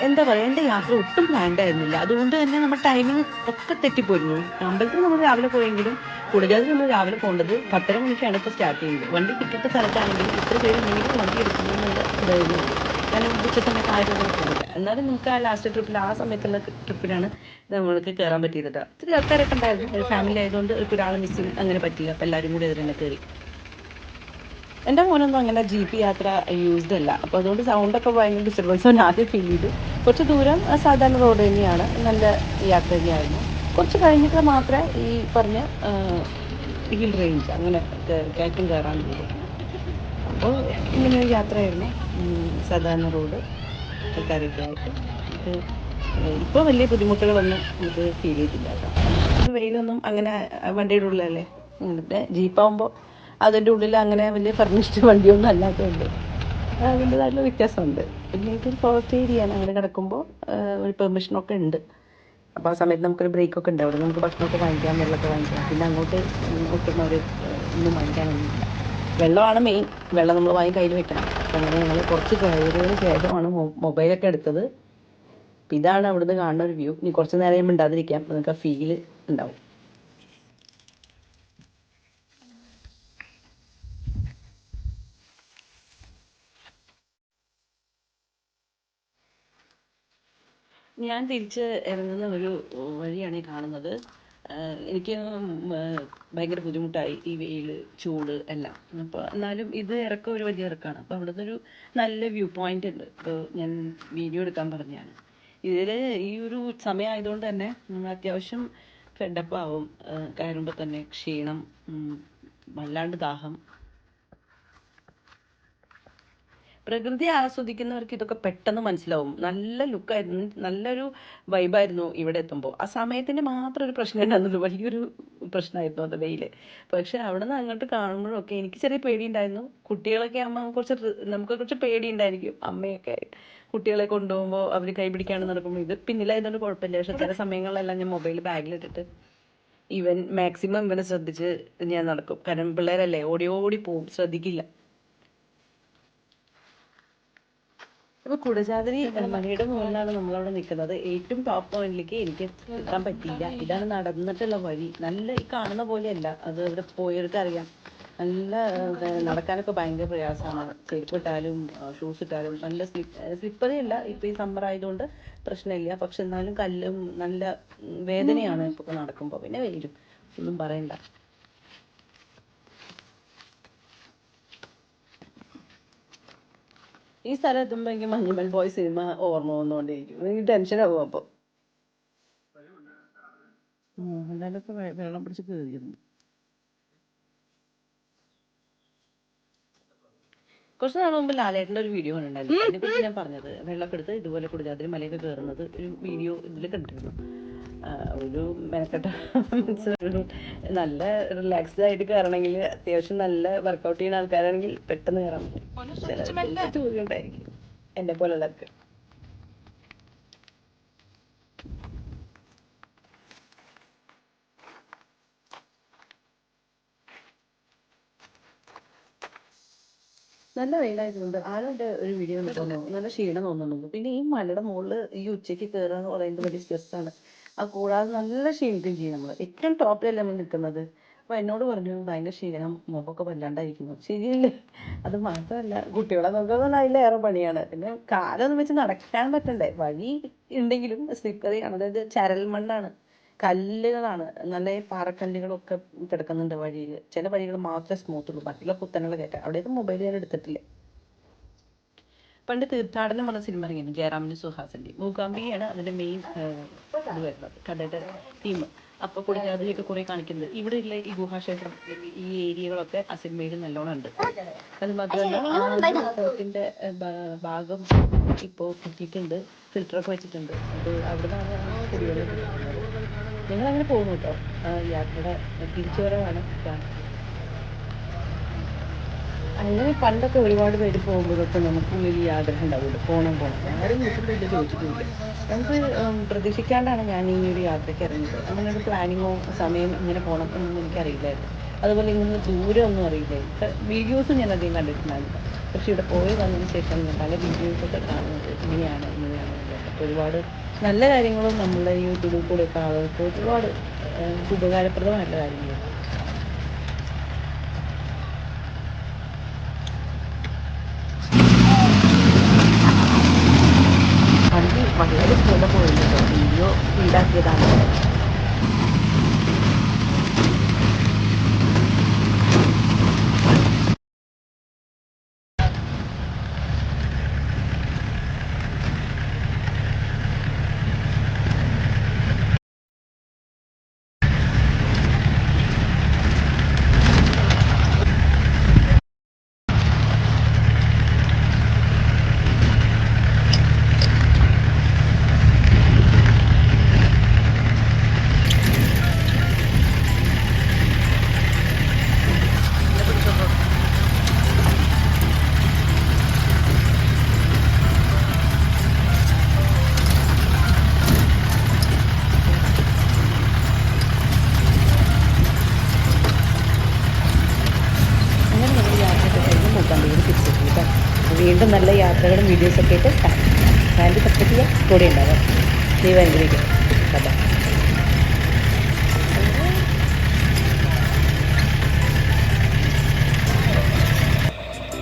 എന്താ പറയുക എന്റെ യാത്ര ഒട്ടും പ്ലാൻഡ് അതുകൊണ്ട് തന്നെ നമ്മുടെ ടൈമിംഗ് ഒക്കെ തെറ്റിപ്പോയിരുന്നു. അമ്പലത്തിൽ നമ്മൾ രാവിലെ പോയെങ്കിലും കുടജാതിൽ നമ്മൾ രാവിലെ പോകേണ്ടത് പത്തര മണിക്കാണ് ഇപ്പോൾ സ്റ്റാർട്ട് ചെയ്യുന്നത്. വണ്ടി കിട്ടാത്ത സ്ഥലത്താണെങ്കിൽ ഇത്ര പേര് മിനിമം വണ്ടി എടുക്കുന്നതെന്നുള്ള ഇതായിരുന്നു. കാരണം ഉച്ച സമയത്ത് അങ്ങനെ പോകില്ല എന്നാലും നമുക്ക് ആ ലാസ്റ്റ് ട്രിപ്പിൽ ആ സമയത്തുള്ള ട്രിപ്പിലാണ് നമ്മൾക്ക് കയറാൻ പറ്റിയത്. ഇത്തിരി ആൾക്കാരൊക്കെ ഉണ്ടായിരുന്നു. ഒരു ഫാമിലി ആയതുകൊണ്ട് ഒരാളെ മിസ്സിങ് അങ്ങനെ പറ്റില്ല അപ്പോൾ എല്ലാവരും കൂടി അതിൽ തന്നെ കയറി എന്റെ മോനൊന്നും അങ്ങനെ ജി പി യാത്ര യൂസ്ഡ് അല്ല. അപ്പോൾ അതുകൊണ്ട് സൗണ്ടൊക്കെ ഭയങ്കര ഡിസ്റ്റർബൻസ് അവൻ ആദ്യം ഫീൽ ചെയ്തു. കുറച്ച് ദൂരം സാധാരണ റോഡ് തന്നെയാണ്. നല്ല യാത്ര തന്നെയായിരുന്നു. കുറച്ച് കഴിഞ്ഞിട്ട് മാത്രമേ ഈ പറഞ്ഞ ഹിൽ റേഞ്ച് അങ്ങനെ കയറ്റം കയറാൻ അപ്പോൾ ഇങ്ങനെ ഒരു യാത്രയായിരുന്നു. സാധാരണ റോഡ് ആൾക്കാരൊക്കെ ആയിട്ട്. ഇപ്പോൾ വലിയ ബുദ്ധിമുട്ടുകളൊന്നും നമുക്ക് ഫീൽ ചെയ്തില്ല കേട്ടോ. വെയിലൊന്നും അങ്ങനെ വണ്ടിയുടെ എന്നിട്ട് ജീപ്പാകുമ്പോൾ അതിന്റെ ഉള്ളിൽ അങ്ങനെ വലിയ ഫർണിഷ്ഡ് വണ്ടിയൊന്നും അല്ലാത്തതുകൊണ്ട്. അതിന്റെതായിട്ടുള്ള വ്യത്യാസമുണ്ട്. പിന്നെ ഇതൊരു ഫോറസ്റ്റ് ഏരിയയാണ് അങ്ങനെ കിടക്കുമ്പോൾ ഒരു പെർമിഷനൊക്കെ ഉണ്ട്. അപ്പോൾ ആ സമയത്ത് നമുക്കൊരു ബ്രേക്കൊക്കെ ഉണ്ട്. അവിടെ നമുക്ക് ഭക്ഷണമൊക്കെ വാങ്ങിക്കാം വെള്ളമൊക്കെ വാങ്ങിക്കാം. പിന്നെ അങ്ങോട്ട് ഒട്ടുന്ന ഒരു ഒന്നും വാങ്ങിക്കാനൊന്നുമില്ല വെള്ളമാണ് മെയിൻ വെള്ളം നമ്മൾ വാങ്ങി കയ്യിൽ വെക്കണം. അപ്പം അങ്ങനെ ഞങ്ങൾ കുറച്ച് കയറിയതിന് ശേഷമാണ് മൊബൈലൊക്കെ എടുത്തത്. ഇതാണ് അവിടുന്ന് കാണുന്ന ഒരു വ്യൂ ഇനി കുറച്ച് നേരം മിണ്ടാതിരിക്കാം നിങ്ങൾക്ക് ആ ഫീൽ ഉണ്ടാവും. ഞാൻ തിരിച്ച് ഇറങ്ങുന്ന ഒരു വഴിയാണ് ഈ കാണുന്നത്. എനിക്ക് ഭയങ്കര ബുദ്ധിമുട്ടായി ഈ വെയിൽ ചൂട് എല്ലാം. അപ്പോൾ എന്നാലും ഇത് ഇറക്കം ഒരു വലിയ ഇറക്കമാണ് അപ്പോൾ അവിടുത്തെ ഒരു നല്ല വ്യൂ പോയിന്റ് ഉണ്ട്. അപ്പോൾ ഞാൻ വീഡിയോ എടുക്കാൻ പറഞ്ഞതാണ് ഇതിൽ ഈ ഒരു സമയം ആയതുകൊണ്ട് തന്നെ നമ്മൾ അത്യാവശ്യം ഫെഡപ്പാവും കയറുമ്പോൾ തന്നെ ക്ഷീണം വല്ലാണ്ട് ദാഹം പ്രകൃതി ആസ്വദിക്കുന്നവർക്ക് ഇതൊക്കെ പെട്ടെന്ന് മനസ്സിലാവും. നല്ല ലുക്കായിരുന്നു നല്ലൊരു വൈബായിരുന്നു ഇവിടെ എത്തുമ്പോൾ ആ സമയത്തിന് മാത്രം ഒരു പ്രശ്നം ഉണ്ടായിരുന്നുള്ളൂ. വലിയൊരു പ്രശ്നമായിരുന്നു അത് വെയിൽ. പക്ഷെ അവിടെ നിന്ന് അങ്ങോട്ട് കാണുമ്പോഴൊക്കെ എനിക്ക് ചെറിയ പേടിയുണ്ടായിരുന്നു. കുട്ടികളൊക്കെ അമ്മ കുറച്ച് നമുക്ക് കുറച്ച് പേടിയുണ്ടായിരിക്കും. അമ്മയൊക്കെ കുട്ടികളെ കൊണ്ടുപോകുമ്പോൾ അവർ കൈ പിടിക്കാണ്ട് നടക്കുമ്പോൾ ഇത് പിന്നിലായതുകൊണ്ട് കുഴപ്പമില്ല. പക്ഷെ ചില സമയങ്ങളിലെല്ലാം ഞാൻ മൊബൈൽ ബാഗിലിട്ടിട്ട് ഇവൻ മാക്സിമം ഇവനെ ശ്രദ്ധിച്ച് ഞാൻ നടക്കും. കാരണം പിള്ളേരല്ലേ? ഓടി ഓടി പോവും. ശ്രദ്ധിക്കില്ല. അപ്പൊ കുടജാദ്രി മലയുടെ മുകളിലാണ് നമ്മളവിടെ നിൽക്കുന്നത്. ഏറ്റവും ടോപ്പ് പോയിന്റിലേക്ക് എനിക്ക് എത്താൻ പറ്റിയില്ല. ഇതാണ് നടന്നിട്ടുള്ള വഴി. നല്ല ഈ കാണുന്ന പോലെയല്ല. അത് അവിടെ പോയവർക്ക് അറിയാം നല്ല നടക്കാനൊക്കെ ഭയങ്കര പ്രയാസമാണ്. ചെരുപ്പ് ഇട്ടാലും ഷൂസ് ഇട്ടാലും നല്ല സ്ലിപ്പറി അല്ല. ഇപ്പൊ ഈ സമ്മർ ആയതുകൊണ്ട് പ്രശ്നമില്ല. പക്ഷെ എന്നാലും കല്ലും നല്ല വേദനയാണ് ഇപ്പൊ നടക്കുമ്പോ. പിന്നെ വരും. ഒന്നും പറയണ്ട. ഈ സ്ഥലം എത്തുമ്പോ എനിക്ക് മഞ്ഞുമൽ ബോയ് സിനിമ ഓർമ്മ വന്നുകൊണ്ടേയിരിക്കും എനിക്ക് ടെൻഷൻ ആവും അപ്പൊ. വെള്ളം പിടിച്ച് കയറിയിരുന്നു കുറച്ച് നാൾ മുമ്പ് ലാലേട്ടന്റെ ഒരു വീഡിയോ കണ്ടിട്ടുണ്ടായിരുന്നു. അതിനെക്കുറിച്ച് ഞാൻ പറഞ്ഞത് വെള്ളമൊക്കെ എടുത്ത് ഇതുപോലെ അതിന് മലയൊക്കെ കയറുന്നത് ഒരു വീഡിയോ ഇതിൽ കണ്ടിരുന്നു. ഒരു മെനക്കെട്ട നല്ല റിലാക്സ്ഡ് ആയിട്ട് കയറണമെങ്കിൽ അത്യാവശ്യം നല്ല വർക്കൗട്ട് ചെയ്യുന്ന ആൾക്കാരാണെങ്കിൽ പെട്ടെന്ന് കയറാൻ പറ്റും. ചോദ്യം ഉണ്ടായിരിക്കും. എന്നെ പോലുള്ളവർക്ക്. നല്ല വെയിലായതുകൊണ്ട് ആളുണ്ട് ഒരു വീഡിയോ തോന്നുന്നു നല്ല ക്ഷീണം തോന്നുന്നുണ്ട്. പിന്നെ ഈ മലയുടെ മുകളിൽ ഈ ഉച്ചയ്ക്ക് കയറുക എന്ന് പറയുന്നത് വലിയ സ്ട്രെസ്സാണ് അത് കൂടാതെ നല്ല ക്ഷീണിക്കുകയും ചെയ്യും നമ്മൾ ഏറ്റവും ടോപ്പിലല്ലേ നമ്മൾ നിൽക്കുന്നത്? അപ്പൊ എന്നോട് പറഞ്ഞു ഭയങ്കര ക്ഷീണം മുഖമൊക്കെ വല്ലാണ്ടായിരിക്കുന്നു. ശരിയല്ലേ? അത് മാത്രമല്ല കുട്ടികളെ നോക്കുന്നത് അതിലേറെ പണിയാണ്. പിന്നെ കാലൊന്നും വെച്ച് നടക്കാൻ പറ്റണ്ടേ? വഴി ഉണ്ടെങ്കിലും സ്ലിപ്പറിയാണ് അതായത് ചരൽ മണ്ണാണ്. കല്ലുകളാണ്. നല്ല പാറക്കല്ലുകളൊക്കെ കിടക്കുന്നുണ്ട് വഴിയിൽ ചില വഴികൾ മാത്രമേ സ്മൂത്തുള്ളൂ ബാക്കിയുള്ള കുത്തനുള്ള കയറ്റം. അവിടെയൊക്കെ മൊബൈൽ ഞാൻ എടുത്തിട്ടില്ല. പണ്ട് തീർത്ഥാടനം പറഞ്ഞ സിനിമ ഇറങ്ങിയിരുന്നു ജയറാമിന് സുഹാസിന്റെ. മൂകാംബികയാണ് അതിന്റെ മെയിൻ ഇത് വരുന്നത് കടയുടെ ടീം അപ്പൊ കുടിഞ്ഞാതിരിയൊക്കെ കുറെ കാണിക്കുന്നത് ഇവിടെ ഉള്ള ഈ ഗുഹാക്ഷേത്രം ഈ ഏരിയകളൊക്കെ ആ സിനിമയിൽ നല്ലോണം ഉണ്ട്. അത് മാത്രമല്ല ഭാഗം ഇപ്പോ കുത്തിയിട്ടുണ്ട് ഫിൽറ്ററൊക്കെ വെച്ചിട്ടുണ്ട്. അത് അവിടെ നിന്നാണ് കുടിവെള്ളം അങ്ങനെ പോകുന്നു കേട്ടോ. യാത്രയുടെ തിരിച്ചു വരവാണ് അങ്ങനെ പണ്ടൊക്കെ ഒരുപാട് പേര് പോകുമ്പോഴൊക്കെ നമുക്കുള്ളിൽ ഈ ആഗ്രഹം ഉണ്ടാവുമല്ലോ. പോകണം പോകണം ആരും വീട്ടിൽ ഇത് ചോദിച്ചിട്ടില്ല നമുക്ക് പ്രതീക്ഷിക്കാണ്ടാണ് ഞാൻ ഈ ഒരു യാത്രയ്ക്ക് ഇറങ്ങിയത്. അങ്ങനെ ഒരു പ്ലാനിങ്ങോ സമയം ഇങ്ങനെ പോകണം എന്നൊന്നും എനിക്കറിയില്ലായിരുന്നു. അതുപോലെ ഇങ്ങനെ ദൂരം ഒന്നും അറിയില്ലായിരുന്നു വീഡിയോസ് ഞാൻ അധികം കണ്ടിട്ടുണ്ടായിരുന്നു പക്ഷെ ഇവിടെ പോയി വന്നതിന് ശേഷം പല വീഡിയോസൊക്കെ കാണുന്നത് ഇങ്ങനെയാണ് ഇങ്ങനെയാണ് അപ്പോൾ ഒരുപാട് നല്ല കാര്യങ്ങളും നമ്മുടെ ഈ യൂട്യൂബിൽ കൂടെയൊക്കെ ആളുകൾക്ക് ഒരുപാട് ഉപകാരപ്രദമായിട്ടുള്ള കാര്യങ്ങളുണ്ട് വണ്ടി വളരെ സ്പീഡിൽ പോയിട്ടുണ്ട് വീഡിയോ സ്പീഡാക്കിയതാണ് അങ്ങനെ നമ്മൾ യാത്രയൊക്കെ കഴിഞ്ഞ് മൂക്കാമ്പേര് തിരിച്ചെത്തി കേട്ടോ അപ്പോൾ വീണ്ടും നല്ല യാത്രകളും വീഡിയോസൊക്കെ ആയിട്ട് കാണാം സപ്പോർട്ട് ചെയ്യാൻ കൂടെ ഉണ്ടാവാം ദൈവം അനുഗ്രഹിക്കും കേട്ടോ